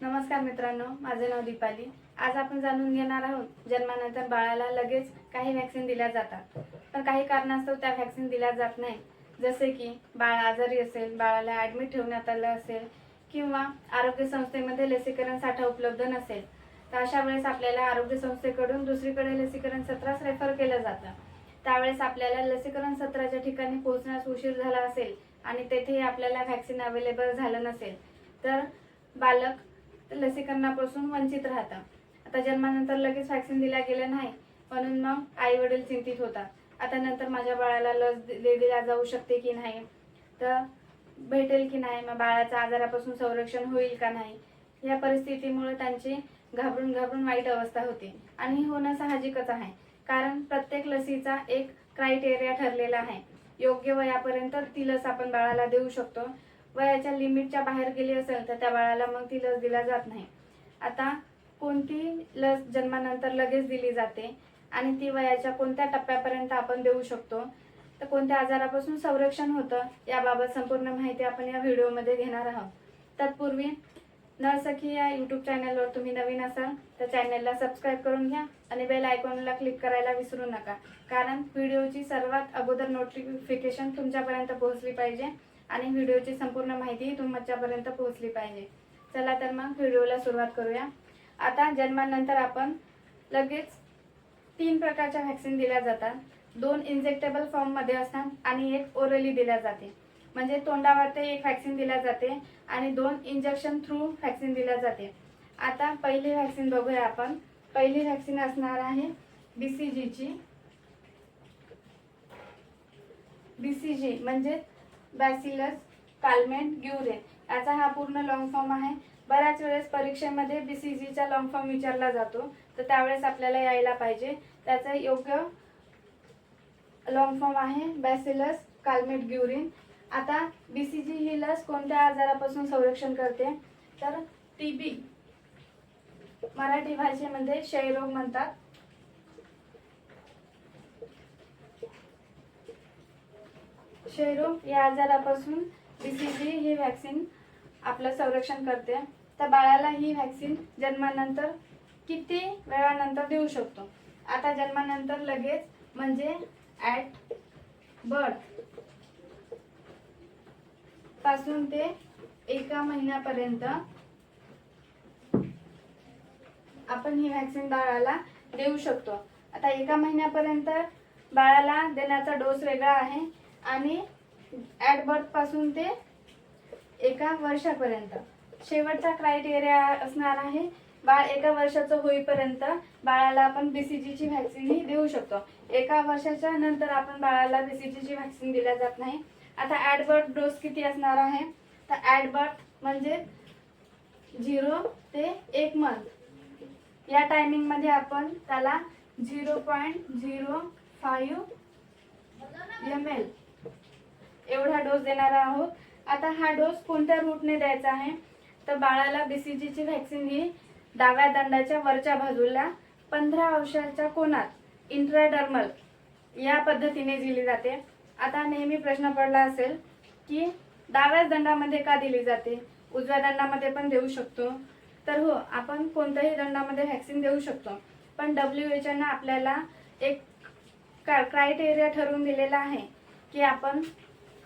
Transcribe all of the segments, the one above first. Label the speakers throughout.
Speaker 1: नमस्कार मित्रांनो माझे नाव दीपाली. आज आपण जाणून घेणार आहोत जन्मानंतर बाळाला लगेच काही व्हॅक्सिन दिल्या जातात. पण काही कारणास्तव त्या व्हॅक्सिन दिल्या जात नाही जसे की बाळ आजारी असेल बाळाला ॲडमिट ठेवण्यात आलं असेल किंवा आरोग्य संस्थेमध्ये लसीकरण साठा उपलब्ध नसेल तर अशा वेळेस आपल्याला आरोग्य संस्थेकडून दुसरीकडे लसीकरण सत्रास रेफर केलं जातं. त्यावेळेस आपल्याला लसीकरण सत्राच्या ठिकाणी पोहोचण्यास उशीर झाला असेल आणि तेथेही आपल्याला व्हॅक्सिन अवेलेबल झालं नसेल तर बालक लसीकरणापासून वंचित राहतं. आता जन्मानंतर लगेच व्हॅक्सिन दिल्या गेलं नाही म्हणून मग आई वडील चिंतित होतात आता नंतर माझ्या बाळाला लस दिल्या जाऊ शकते की नाही? तर भेटेल की नाही? मग बाळाचं आजारापासून संरक्षण होईल का नाही? या परिस्थितीमुळे त्यांची घाबरून घाबरून वाईट अवस्था होते. आणि होणं साहजिकच आहे. कारण प्रत्येक लसीचा एक क्रायटेरिया ठरलेला आहे. योग्य वयापर्यंत ती लस आपण बाळाला देऊ शकतो. वयाच्या लिमिटच्या बाहेर गेली असेल तर त्या बाळाला मग ती लस दिला जात नाही. आता कोणती लस जन्मानंतर लगेच दिली जाते आणि ती वयाच्या कोणत्या टप्प्यापर्यंत आपण देऊ शकतो तर कोणत्या आजारापासून संरक्षण होतं याबाबत संपूर्ण माहिती आपण या व्हिडिओमध्ये घेणार आहोत. तत्पूर्वी नळसखी या यूट्यूब चॅनलवर तुम्ही नवीन असाल तर चॅनलला सबस्क्राईब करून घ्या आणि बेल आयकॉनला क्लिक करायला विसरू नका. कारण व्हिडिओची सर्वात अगोदर नोटिफिकेशन तुमच्यापर्यंत पोहोचली पाहिजे. आणि व्हिडिओची संपूर्ण माहिती तुमच्यापर्यंत पोहोचली पाहिजे. चला तर मग व्हिडिओला सुरुवात करूया. आता जन्मानंतर आपण लगेच तीन प्रकारच्या व्हॅक्सिन दिल्या जातात. दोन इंजेक्टेबल फॉर्ममध्ये असतात आणि एक ओरली दिल्या जाते. म्हणजे तोंडावरती एक व्हॅक्सिन दिल्या जाते आणि दोन इंजेक्शन थ्रू व्हॅक्सिन दिल्या जाते. आता पहिली व्हॅक्सिन बघूया आपण. पहिली व्हॅक्सिन असणार आहे बी सी जीची बी सी जी म्हणजे बॅसिलस कालमेंट ग्युरे याचा हा पूर्ण लॉंग फॉर्म आहे. बऱ्याच वेळेस परीक्षेमध्ये बी सी जीचा लॉंग फॉर्म विचारला जातो. तर त्यावेळेस आपल्याला यायला पाहिजे. त्याचं योग्य लॉंग फॉर्म आहे. बॅसिलस कालमेट ग्युरिन आता बी सी जी ही लस कोणत्या आजारापासून संरक्षण करते? तर टी बी मराठी भाषेमध्ये क्षयरोग म्हणतात. क्षयरोग या आजारापासून बी सी जी ही व्हॅक्सिन आपलं संरक्षण करते. तर बाळाला ही व्हॅक्सिन जन्मानंतर किती वेळानंतर देऊ शकतो? आता जन्मानंतर लगेच म्हणजे ॲट बर्थपासून ते एका महिन्यापर्यंत आपण ही व्हॅक्सिन बाळाला देऊ शकतो. आता एका महिन्यापर्यंत बाळाला देण्याचा डोस वेगळा आहे. आणि ॲट बर्थपासून ते एका वर्षापर्यंत. शेवटचा क्रायटेरिया असणार आहे बाळ एका वर्षाचं होईपर्यंत बाळाला आपण बीसीजीची व्हॅक्सिन ही देऊ शकतो. एका वर्षाच्या नंतर आपण बाळाला बीसीजीची व्हॅक्सिन दिल्या जात नाही. आता ॲट बर्थ डोस किती असणार आहे? तर ॲट बर्थ म्हणजे झिरो ते एक मंथ या टायमिंगमध्ये आपण त्याला zero point zero five M L एवढा डोस देणार आहोत. आता हा डोस कोणत्या रूटने द्यायचा आहे? तर बाळाला बीसीजीची व्हॅक्सिन ही डाव्या दंडाच्या वरच्या बाजूला पंधरा अंशाच्या कोणात? इंट्राडर्मल या पद्धतीने दिली जाते. आता नेहमी प्रश्न पडला असेल की डाव्याच दंडामध्ये का दिली जाते? उजव्या दंडामध्ये पण देऊ शकतो. तर हो आपण कोणत्याही दंडामध्ये व्हॅक्सिन देऊ शकतो. पण डब्ल्यू एच आपल्याला एक क्रायटेरिया ठरवून दिलेला आहे की आपण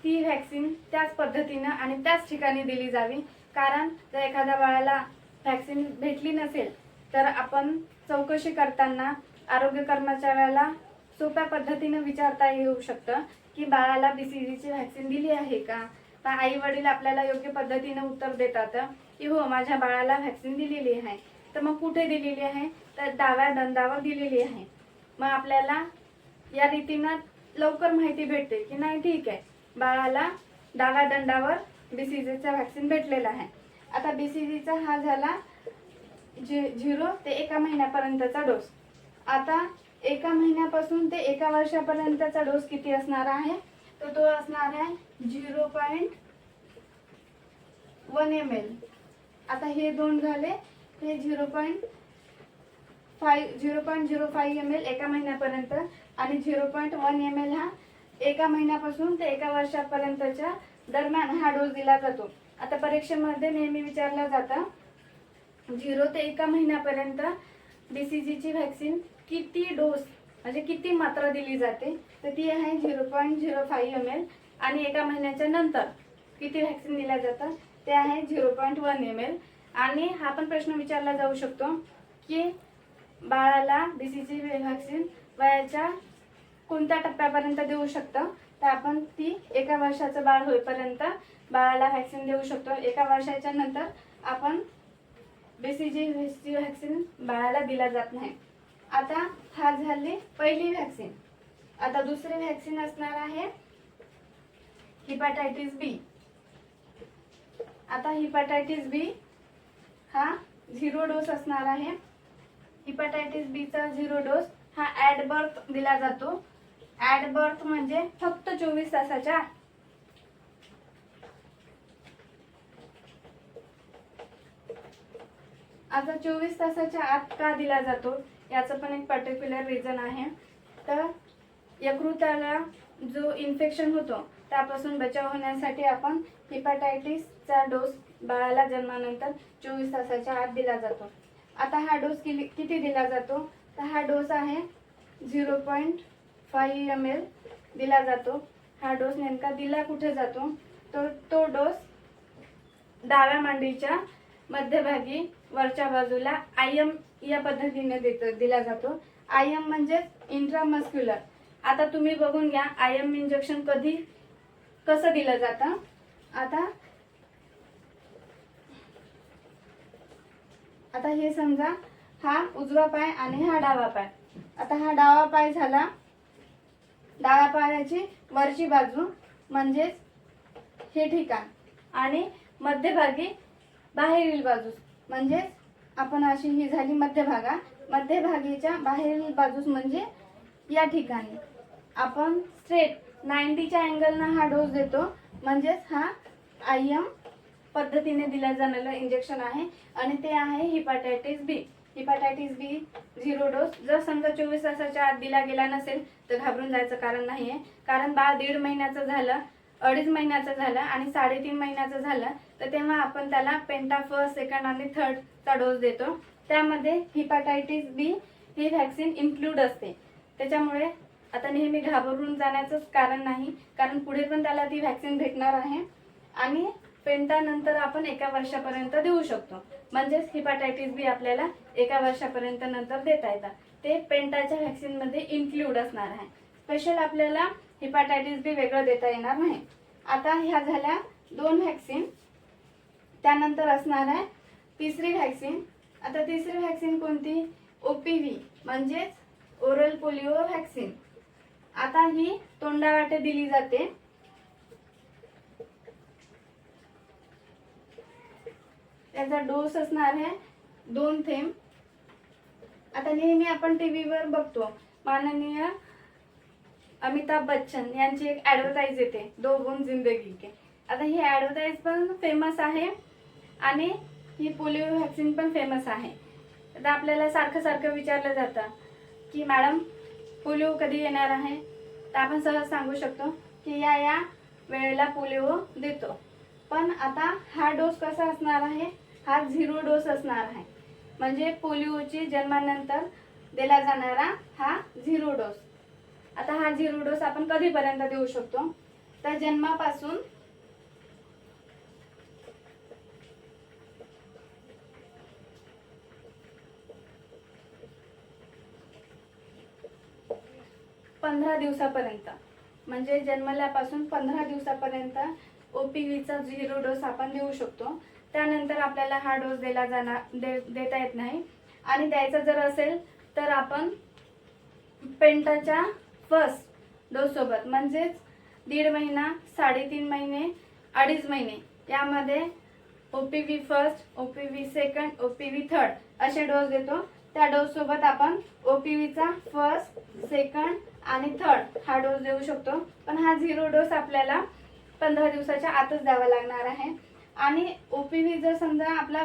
Speaker 1: ती व्हॅक्सिन त्याच पद्धतीनं आणि त्याच ठिकाणी दिली जावी. कारण जर एखाद्या बाळाला व्हॅक्सिन भेटली नसेल तर आपण चौकशी करताना आरोग्य कर्मचाऱ्याला सोप्या पद्धतीनं विचारता येऊ शकतं की बाळाला बी सी जीची व्हॅक्सिन दिली आहे का? तर आई वडील आपल्याला योग्य पद्धतीनं उत्तर देतात की हो माझ्या बाळाला व्हॅक्सिन दिलेली आहे. तर मग कुठे दिलेली आहे? तर डाव्या दंडावर दिलेली आहे. मग आपल्याला या रीतीनं लवकर माहिती भेटते की नाही ठीक आहे. बाळाला डाव्या दंडावर बीसीजीचा व्हॅक्सिन भेटलेला आहे. आता बीसीजीचा हा झाला झि झिरो ते एका महिन्यापर्यंतचा डोस आता एका महिन्यापासून ते एका वर्षापर्यंतचा डोस किती असणार आहे? तर तो असणार आहे zero point one M L आता हे दोन झाले हे zero point five zero point zero five M L एका महिन्यापर्यंत आणि zero point one M L हा एका महिन्यापासून ते एका वर्षापर्यंतच्या दरम्यान हा डोस दिला जातो. आता परीक्षेमध्ये नेहमी विचारला जातं झिरो ते एका महिन्यापर्यंत बी सी जीची व्हॅक्सिन किती डोस म्हणजे किती मात्रा दिली जाते? तर ती आहे zero point zero five M L आणि एका महिन्याच्या नंतर किती व्हॅक्सिन दिल्या जातात? ते आहे zero point one M L आणि हा पण प्रश्न विचारला जाऊ शकतो की बाळाला बी सी जी व्हॅक्सिन वयाच्या कोणत्या टप्प्यापर्यंत देऊ शकतं तर आपण ती एका वर्षाचं बाळ होईपर्यंत बाळाला व्हॅक्सिन देऊ शकतो. एका वर्षाच्या नंतर आपण बीसीजी व्हॅक्सिन बाळाला दिला जात नाही. आता हा झाली पहिली व्हॅक्सिन आता दुसरी व्हॅक्सिन असणार आहे हिपॅटायटिस बी आता हिपॅटायटिस बी हा झिरो डोस असणार आहे. हिपॅटायटिस बीचा झिरो डोस हा ॲट बर्थ दिला जातो. ॲट बर्थ म्हणजे फक्त चोवीस तासाच्या आत. आता चोवीस तासाच्या आत का दिला जातो? याचं पण एक पर्टिक्युलर रिझन आहे. तर यकृताला जो इन्फेक्शन होतो त्यापासून बचाव होण्यासाठी आपण हिपाटायटिसचा डोस बाळाला जन्मानंतर चोवीस तासाच्या आत दिला जातो. आता हा डोस किती किती दिला जातो? तर हा डोस आहे zero point five M L दिला जातो. हा डोस नेमका दिला कुठे जातो? तर तो डोस डाव्या मांडीच्या मध्यभागी वरच्या बाजूला आय एम या पद्धतीने देत दिला जातो. आय एम म्हणजेच इंट्रामस्क्युलर आता तुम्ही बघून घ्या आय एम इंजेक्शन कधी कसं दिलं जातं? आता आता हे समजा हा उजवा पाय आणि हा डावा पाय. आता हा डावा पाय झाला डाव्या पायाची वरची बाजू म्हणजेच हे ठिकाण. आणि मध्यभागी बाहेरील बाजू म्हणजेच आपण अशी ही झाली मध्यभागा. मध्यभागीच्या बाहेरील बाजूस म्हणजे या ठिकाणी. आपण स्ट्रेट नाईन्टीच्या अँगलनं हा डोस देतो म्हणजेच हा आय एम पद्धतीने दिला जाणारं इंजेक्शन आहे. आणि ते आहे hepatitis B hepatitis B zero dose जर समजा चोवीस तासाच्या आत दिला गेला नसेल तर घाबरून जायचं कारण नाही आहे कारण बाळ दीड महिन्याचं झालं अडीच महिन्याचं झालं आणि साडेतीन महिन्याचं झालं तर तेव्हा आपण त्याला पेंटा फर्स्ट सेकंड आणि थर्डचा डोस देतो. त्यामध्ये हिपॅटायटिस बी ही व्हॅक्सिन इन्क्लूड असते. त्याच्यामुळे आता नेहमी घाबरून जाण्याचंच कारण नाही कारण पुढे पण त्याला ती व्हॅक्सिन भेटणार आहे. आणि पेंटानंतर आपण एका वर्षापर्यंत देऊ शकतो. म्हणजेच हिपॅटायटिस बी आपल्याला एका वर्षापर्यंत नंतर देता येतात ते पेंटाच्या व्हॅक्सिनमध्ये इन्क्लूड असणार आहे. स्पेशल आपल्याला हिपॅटायटिस बी वेगळं देता येणार नाही. आता ह्या झाल्या दोन व्हॅक्सिन त्यानंतर असणार आहे तिसरी व्हॅक्सिन आता तिसरी व्हॅक्सिन कोणती? ओ पी व्ही म्हणजेच ओरल पोलिओ व्हॅक्सिन आता ही तोंडावाटे दिली जाते. त्याचा डोस असणार आहे दोन थेंब. आता नेहमी आपण टी व्हीवर बघतो. माननीय अमिताभ बच्चन यांची एक ॲडव्हर्टाईज येते दो गुण जिंदगी के आता ही ॲडव्हर्टाईज पण फेमस आहे आणि ही पोलिओ व्हॅक्सिन पण फेमस आहे. आता आपल्याला सारखं सारखं विचारलं जातं की मॅडम पोलिओ कधी येणार आहे? तर आपण सहज सांगू शकतो की या या वेळेला पोलिओ देतो. पण आता हा डोस कसा असणार आहे? हा झिरो डोस असणार आहे. म्हणजे पोलिओची जन्मानंतर दिला जाणारा हा झिरो डोस. आता हा झिरो डोस आपण कधीपर्यंत देऊ शकतो? तर जन्मापासून पंधरा दिवसापर्यंत. म्हणजे जन्मल्यापासून पंधरा दिवसापर्यंत ओपीव्हीचा झिरो डोस आपण देऊ शकतो. त्यानंतर आपल्याला हा डोस दिला जाणार दे देता येत नाही. आणि द्यायचा जर असेल तर आपण पेंटाच्या फर्स्ट डोससोबत म्हणजेच दीड महिना साडेतीन महिने अडीच महिने यामध्ये O P V first O P V second O P V third असे डोस देतो. त्या डोससोबत आपण ओ पी व्हीचा फर्स्ट सेकंड आणि थर्ड हा डोस देऊ शकतो. पण हा झिरो डोस आपल्याला पंधरा दिवसाच्या आतच द्यावा लागणार आहे. आणि ओ पी व्ही जर समजा आपला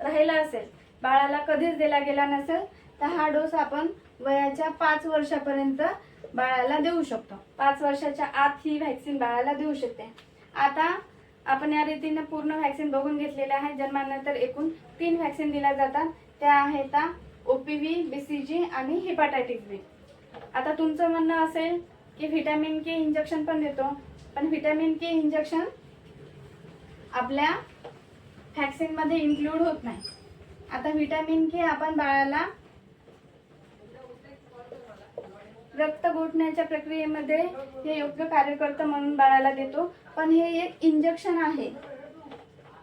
Speaker 1: राहिला असेल बाळाला कधीच दिला गेला नसेल तर हा डोस आपण वयाच्या पाच वर्षापर्यंत बाळाला देऊ शकतो. पाच वर्षाच्या आत ही व्हॅक्सिन बाळाला देऊ शकते. आता आपण या रीतीने पूर्ण व्हॅक्सिन बघून घेतलेले आहे. जन्मानंतर एकूण तीन व्हॅक्सिन दिल्या जातात. त्या आहेत O P V B C G आणि हिपाटायटिस बी आता तुमचं म्हणणं असेल की व्हिटॅमिन के इंजेक्शन पण देतो. पण व्हिटॅमिन के इंजेक्शन आपल्या व्हॅक्सिनमध्ये इन्क्लूड होत नाही. आता व्हिटॅमिन के आपण बाळाला रक्त गोठण्याच्या प्रक्रियेमध्ये हे योग्य कार्य करतं म्हणून बाळाला देतो. पण हे एक इंजेक्शन आहे.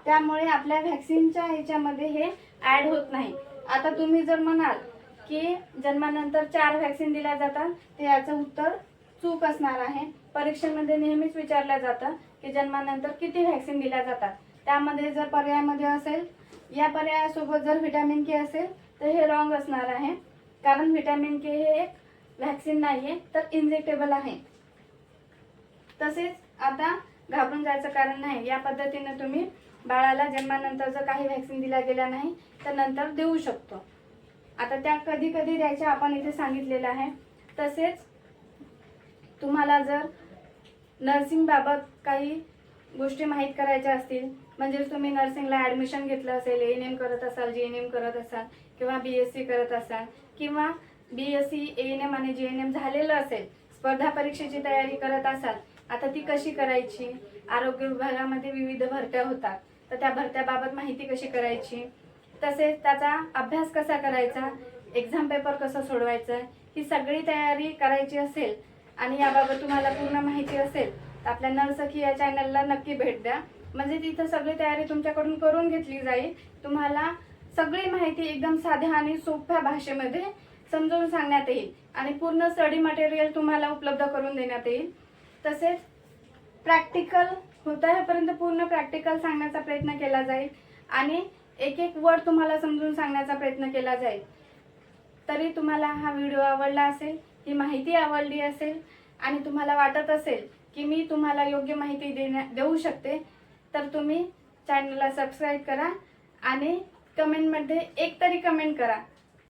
Speaker 1: त्यामुळे आपल्या व्हॅक्सिनच्या ह्याच्यामध्ये हे ॲड होत नाही. आता तुम्ही जर म्हणाल की जन्मानंतर चार व्हॅक्सिन दिल्या जातात तर याचं उत्तर चूक असणार आहे. परीक्षेमध्ये नेहमीच विचारलं जातं की जन्मानंतर किती व्हॅक्सिन दिल्या जातात. त्यामध्ये जर पर्यायामध्ये असेल या पर्यायासोबत जर व्हिटॅमिन के असेल तर हे रॉंग असणार आहे. कारण व्हिटॅमिन के हे एक व्हॅक्सिन नाही आहे तर इंजेक्टेबल आहे. तसेच आता घाबरून जायचं कारण नाही. या पद्धतीनं तुम्ही बाळाला जन्मानंतर जर काही व्हॅक्सिन दिल्या गेल्या नाही तर नंतर देऊ शकतो. आता त्या कधी कधी द्यायच्या आपण इथे सांगितलेलं आहे. तसेच तुम्हाला जर नर्सिंगबाबत काही गोष्टी माहीत करायच्या असतील. म्हणजे तुम्ही नर्सिंगला ॲडमिशन घेतलं असेल एन एम करत असाल जी एन एम करत असाल किंवा बी एस सी करत असाल किंवा B S C A N M आणि जी एन एम झालेलं असेल स्पर्धा परीक्षेची तयारी करत असाल आता ती कशी करायची? आरोग्य विभागामध्ये विविध भरत्या होतात. तर त्या भरत्याबाबत माहिती कशी करायची? तसेच त्याचा अभ्यास कसा करायचा? एक्झाम पेपर कसं सोडवायचं? ही सगळी तयारी करायची असेल आणि याबाबत तुम्हाला पूर्ण माहिती असेल तर आपल्या नरसखी या चॅनलला नक्की भेट द्या. म्हणजे तिथं सगळी तयारी तुमच्याकडून करून घेतली जाईल. तुम्हाला सगळी माहिती एकदम साध्या आणि सोप्या भाषेमध्ये समजावून सांगण्यात येईल. आणि पूर्ण स्टडी मटेरियल तुम्हाला उपलब्ध करून देण्यात येईल. तसेच प्रॅक्टिकल होता ह्यापर्यंत पूर्ण प्रॅक्टिकल सांगण्याचा प्रयत्न केला जाईल. आणि एक एक वर्ड तुम्हाला समजून सांगण्याचा प्रयत्न केला जाईल. तरी तुम्हाला हा व्हिडिओ आवडला असेल ही माहिती आवडली असेल आणि तुम्हाला वाटत असेल की मी तुम्हाला योग्य माहिती देण्या देऊ शकते तर तुम्ही चॅनलला सबस्क्राईब करा आणि कमेंटमध्ये एक तरी कमेंट करा.